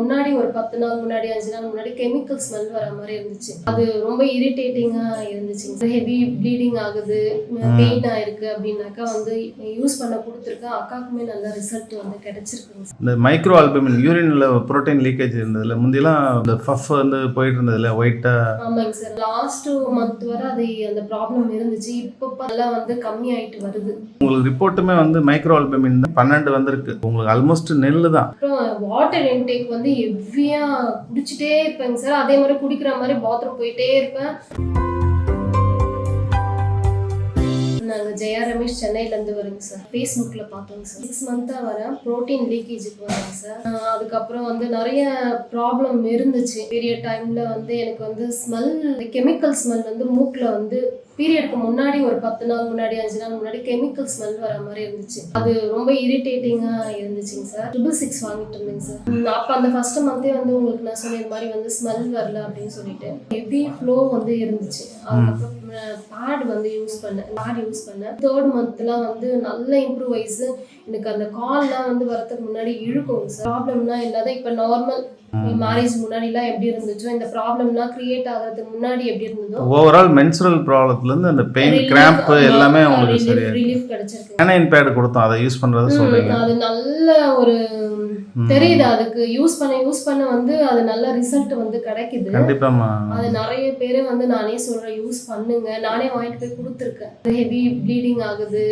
முன்னாடி ஒரு பத்து நாள் முன்னாடி அஞ்சு நாள் முன்னாடி கெமிக்கல் ஸ்மெல் வர மாதிரி இருந்துச்சு. அது ரொம்ப இரிட்டேட்டிங்கா இருந்துச்சுங்க ஹெவி ப்ளீடிங் ஆகுது பெயின் ஆயிருக்கு அப்படின்னாக்கா வந்து யூஸ் பண்ண கொடுத்துருக்கேன் அக்காக்குமே நல்ல ரிசல்ட் வந்து கிடைச்சிருக்குங்க. சார் இந்த மைக்ரோ ஆல்பமின் யூரின்ல புரோட்டீன் லீக்கேஜ் இருந்ததுல முந்திலாம் இந்த ஃபஃப் வந்து போயிட்டு இருந்ததுல ஒயிட்டா ஆமாங்க சார் லாஸ்ட் மந்த் வரை அது அந்த ப்ராப்ளம் இருந்துச்சு. இப்போ எல்லாம் வந்து கம்மி ஆயிட்டு வருது. உங்களுக்கு ரிப்போர்ட்டுமே வந்து மைக்ரோ ஆல்பமின் தான் பன்னெண்டு வந்திருக்கு. உங்களுக்கு ஆல்மோஸ்ட் நெல்லு தான். வாட்டர் இன்டேக் வந்து ஹெவியா குடிச்சிட்டே இருப்பேங்க சார் அதே மாதிரி குடிக்கிற மாதிரி பாத்ரூம் போயிட்டே இருப்பேன். நாங்கள் ஜெயா ரமேஷ் சென்னையிலேருந்து வரோங்க சார் ஃபேஸ்புக்கில் பார்த்தோங்க சார் சிக்ஸ் மந்த்தாக வரேன் ப்ரோட்டீன் லீக்கேஜுக்கு வரேங்க சார் அதுக்கப்புறம் வந்து நிறைய ப்ராப்ளம் இருந்துச்சு. பீரியட் டைமில் வந்து எனக்கு வந்து ஸ்மெல் கெமிக்கல் ஸ்மெல் வந்து மூக்கில் வந்து பீரியட்க்கு முன்னாடி ஒரு பத்து நாள் முன்னாடி அஞ்சு நாள் முன்னாடி கெமிக்கல் ஸ்மெல் வர மாதிரி இருந்துச்சு. அது ரொம்ப இரிட்டேட்டிங்காக இருந்துச்சுங்க சார் ட்ரிபிள் சிக்ஸ் வாங்கிட்டு இருந்தேங்க சார் அப்போ அந்த ஃபர்ஸ்ட் மந்தே வந்து உங்களுக்கு நான் சொன்ன மாதிரி வந்து ஸ்மெல் வரல அப்படின்னு சொல்லிட்டு ஹெவி ஃப்ளோ வந்து இருந்துச்சு. அதுக்கப்புறம் பேட் வந்து யூஸ் பண்ணேன். பேட் யூஸ் பண்ணேன். தேர்ட் மந்த்லாம் வந்து நல்ல இம்ப்ரூவ் ஆயிடுச்சு எனக்கு அந்த கால்லாம் வந்து வரதுக்கு முன்னாடி இழுக்கும் சார் ப்ராப்ளம்லாம் இல்லாத இப்போ நார்மல் மேரேஜ் முன்னாடிலாம் எப்படி இருந்துச்சோ இந்த ப்ராப்ளம்லாம் கிரியேட் ஆகிறதுக்கு முன்னாடி எப்படி இருந்ததோ ஓவரால் மென்சுரல் ப்ராப்ளத்துலேருந்து அந்த பெயின் கிராம்ப் எல்லாமே உங்களுக்கு சரியா ரிலீஃப் கிடைச்சிருக்கு. கேனைன் பேட் கொடுத்தோம் அதை யூஸ் பண்ணுறத சொல்கிறீங்க அது நல்ல ஒரு தெரியுது அதுக்கு யூஸ் பண்ண யூஸ் பண்ண வந்து அது நல்ல ரிசல்ட் வந்து கிடைக்குது. கண்டிப்பாம்மா. அது நிறைய பேர் வந்து நானே சொல்றேன் யூஸ் பண்ணுங்க. நானே வாங்கிட்டு போய் கொடுத்துருக்கேன். ஹெவி ப்ளீடிங் ஆகுது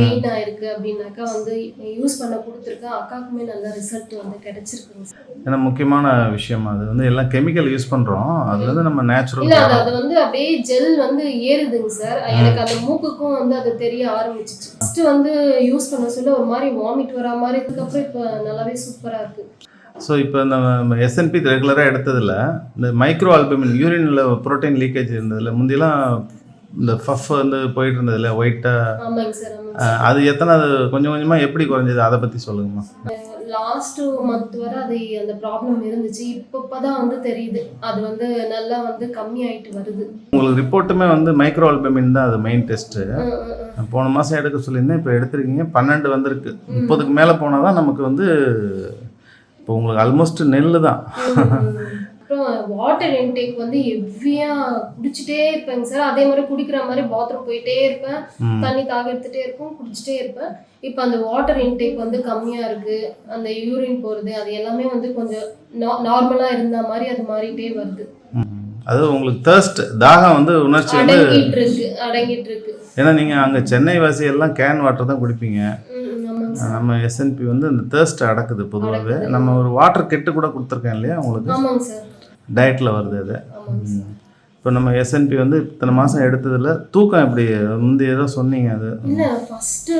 பெயின் ஆயிருக்கு அப்படின்னாக்கா வந்து யூஸ் பண்ண கொடுத்துருக்கேன். அக்காக்குமே நல்ல ரிசல்ட் வந்து கிடைச்சிருக்குங்க சார் ஏன்னா முக்கியமான விஷயம் அது. வந்து எல்லாம் கெமிக்கல் யூஸ் பண்ணுறோம் அது வந்து நம்ம நேச்சுரல் அது வந்து அப்படியே ஜெல் வந்து ஏறுதுங்க சார் எனக்கு அந்த மூக்குக்கும் வந்து அது தெரிய ஆரம்பிச்சிச்சு. ஃபர்ஸ்ட் வந்து யூஸ் பண்ண சொல்ல ஒரு மாதிரி வாமிட் வரா மாதிரி அதுக்கப்புறம் இப்போ நல்லாவே சூப்பரா இருக்கு. ஸோ இப்போ நம்ம எஸ்என்பி ரெகுலராக எடுத்ததில் இந்த மைக்ரோ ஆல்பமின் யூரினில் புரோட்டீன் லீக்கேஜ் இருந்ததுல முந்திலாம் இந்த ஃபஃப் வந்து போயிட்டு இருந்ததுல ஒயிட்டாக அது எத்தனை அது கொஞ்சம் கொஞ்சமாக எப்படி குறைஞ்சது? அதை பற்றி சொல்லுங்கம்மா. லாஸ்ட் மந்த் வரை அது அந்த ப்ராப்ளம் இருந்துச்சு. இப்போ தான் வந்து தெரியுது. அது வந்து நல்லா வந்து கம்மி ஆயிட்டு வருது. உங்களுக்கு ரிப்போர்ட்டுமே வந்து மைக்ரோ ஆல்பமின் தான் அது மெயின் டெஸ்ட்டு. போன மாதம் எடுக்க சொல்லியிருந்தேன் இப்போ எடுத்திருக்கீங்க பன்னெண்டு வந்திருக்கு. முப்பதுக்கு மேலே போனால் தான் நமக்கு வந்து இப்போ உங்களுக்கு ஆல்மோஸ்ட் நெல் தான். வாட்டர் இன்டேக் வந்து ஹெவியா குடிச்சிட்டே இருப்பேங்க சார் அதே மாதிரி குடிக்கிற மாதிரி பாத்ரூம் போயிட்டே இருப்பேன். தண்ணி தாக எடுத்துட்டே இருக்கும் குடிச்சிட்டே இருப்பேன். இப்போ அந்த வாட்டர் இன்டேக் வந்து கம்மியா இருக்கு. அந்த யூரின் போறது அது எல்லாமே வந்து கொஞ்சம் நார்மலா இருந்த மாதிரி அது மாறிட்டே வருது. ம். அது உங்களுக்கு தேர்ஸ்ட் தாகம் வந்து உணர்ச்சி வந்து அடங்கிட்டு இருக்கு ஏன்னா நீங்கள் அங்கே சென்னை வாசி எல்லாம் கேன் வாட்டர் தான் குடிப்பீங்க. நம்ம எஸ்என்பி வந்து இந்த தேர்ஸ்ட் அடக்குது பொதுவாகவே. நம்ம ஒரு வாட்டர் கெட்டு கூட கொடுத்துருக்கேன் இல்லையா உங்களுக்கு? ஆமாங்க சார் டயட்டில் வருது அது. இப்போ நம்ம எஸ்என்பி வந்து இத்தனை மாதம் எடுத்ததில் தூக்கம் எப்படி? முந்தி ஏதோ சொன்னீங்க அது. இல்ல ஃபர்ஸ்ட்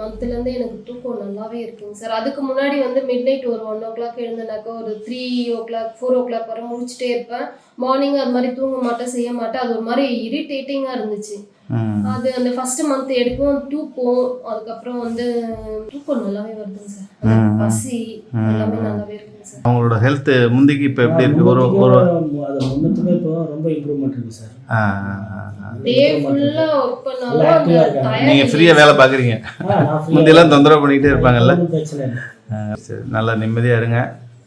மந்த்ல இருந்து எனக்கு தூக்கம் நல்லாவே இருக்குங்க சார். அதுக்கு முன்னாடி வந்து மிட் நைட் ஒரு ஒன் ஓ கிளாக் எழுந்தனாக்கா ஒரு three o'clock four o'clock வரை முடிச்சுட்டே இருப்பேன். மார்னிங் அது மாதிரி தூங்க மாட்டேன் செய்ய மாட்டேன். அது ஒரு மாதிரி இரிட்டேட்டிங்கா இருந்துச்சு. அது அந்த ஃபர்ஸ்ட் மந்த் எடுக்கும் தூக்கம். அதுக்கப்புறம் வந்து தூக்கம் நல்லாவே வருதுங்க சார். பசி எல்லாமே நல்லாவே இருக்குங்க சார் அவங்களோட ஹெல்த் முந்திக்கு இப்போ எப்படி இருக்கு? ஒரு ஒரு அது முன்னத்துக்கு இப்போ ரொம்ப இம்ப்ரூவ்மெண்ட் இருக்கு சார் ஆ, ஆ, ஆ, ஆ. டே ஃபுல்லா ஒர்க் பண்ணாலும் நீங்க ஃப்ரீயா வேலை free-ஆ முந்தியெல்லாம் தொந்தரவு பண்ணிக்கிட்டே இருப்பாங்கல்ல? நல்லா நிம்மதியா இருங்க.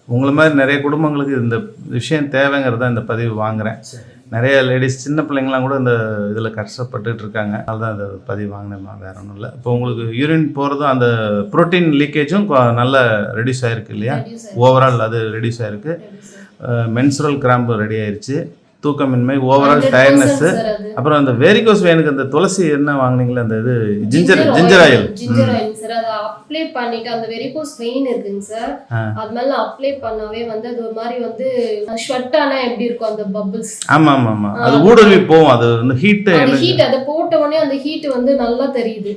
உங்களை மாதிரி நிறைய குடும்பங்களுக்கு இந்த விஷயம் தேவைங்கிறத இந்த பதிவு வாங்குறேன். சரி. நிறைய லேடிஸ் சின்ன பிள்ளைங்களாம் கூட இந்த இதில் கஷ்டப்பட்டுட்டு இருக்காங்க. அதுதான் இந்த பதிவு வாங்கினேம்மா வேற ஒன்றும் இல்லை. இப்போ உங்களுக்கு யூரின் போகிறதும் அந்த புரோட்டீன் லீக்கேஜும் நல்ல ரெடியூஸ் ஆயிருக்கு இல்லையா? ஓவரால் அது ரெடியூஸ் ஆயிருக்கு. ஆயிடுச்சு sir. மென்சுரல் கிராம்பு ரெடி ஆயிருச்சு. தூக்கமின்மை ஓவரால் 100% டயர்னஸ்ஸு sir அது. அப்புறம் அந்த வேரிகோஸ் வேனுக்கு அந்த துளசி என்ன வாங்குனீங்களே அந்த இது ginger ginger oil ginger oil sir அதை அப்ளை பண்ணிட்டு அந்த வெரிகோஸ் பெயின் இருக்குங்க சார். அது மேல அப்ளை பண்ணாவே வந்து அது ஒரு மாதிரி வந்து ஸ்வெட் ஆனா எப்படி இருக்கும் அந்த பபிள்ஸ் ஆமாம் ஆமாம் ஆமாம் அது ஊடுருவி போகும். அது அந்த ஹீட் அதை போட்ட உடனே அந்த ஹீட் வந்து நல்லா தெரியுது.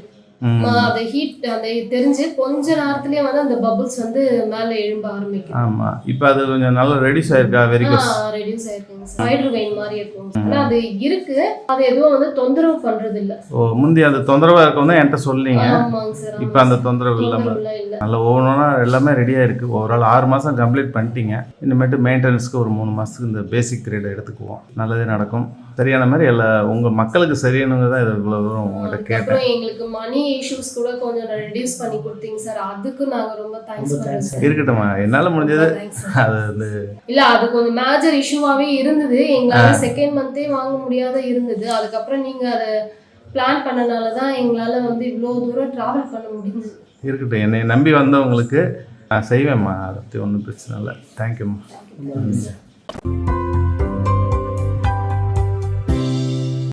அந்த ஹீட் அந்த தெரிஞ்சு கொஞ்ச நேரத்திலேயே வந்து அந்த பபிள்ஸ் வந்து மேல எழும்ப ஆரம்பிக்கும் ஆமாம் இப்போ அது கொஞ்சம் நல்லா ரெடியூஸ் ஆயிருக்கா வெரிகோஸ் ரெடியூஸ் ஆயிருக்குங்க. ஸ்பைடர் வெயின் மாதிரி இருக்கும். ஆனா அது இருக்கு. அது எதுவும் வந்து தொந்தரவு பண்றது இல்ல ஓ முந்தி அந்த தொந்தரவாக இருக்கும் தான் என்கிட்ட சொன்னீங்க இப்போ அந்த தொந்தரவு இல்லாமல் தொந்தரவுலாம் இல்ல நல்ல ஒவ்வொன்றா எல்லாமே ரெடியாக இருக்குது ஓவரால் ஆறு மாதம் கம்ப்ளீட் பண்ணிட்டீங்க. இனிமேட்டு மெயின்டெனன்ஸ்க்கு ஒரு மூணு மாதத்துக்கு இந்த பேசிக் கிரேடை எடுத்துக்குவோம். நல்லதே நடக்கும். சரியான மாதிரி எல்லா உங்கள் மக்களுக்கு சரியானுங்க தான் இது இவ்வளோ தூரம் உங்கள்கிட்ட கேட்டேன். எங்களுக்கு மணி இஷ்யூஸ் கூட கொஞ்சம் ரெடியூஸ் பண்ணி கொடுத்தீங்க சார் அதுக்கு நாங்க ரொம்ப தேங்க்ஸ் சார் இருக்கட்டும்மா. என்னால் முடிஞ்சது அது வந்து இல்ல அது கொஞ்சம் மேஜர் இஷ்யூவாவே இருந்தது. எங்களால செகண்ட் மந்தே வாங்க முடியாத இருந்தது. அதுக்கப்புறம் நீங்க அதை பிளான் பண்ணனால தான் எங்களால வந்து இவ்வளோ தூரம் டிராவல் பண்ண முடிஞ்சது. இருக்கட்டும். என்னை நம்பி வந்தவங்களுக்கு நான் செய்வேம்மா. அதை பற்றி ஒன்றும் பிரச்சனை இல்லை. தேங்க்யூம்மா நன்றி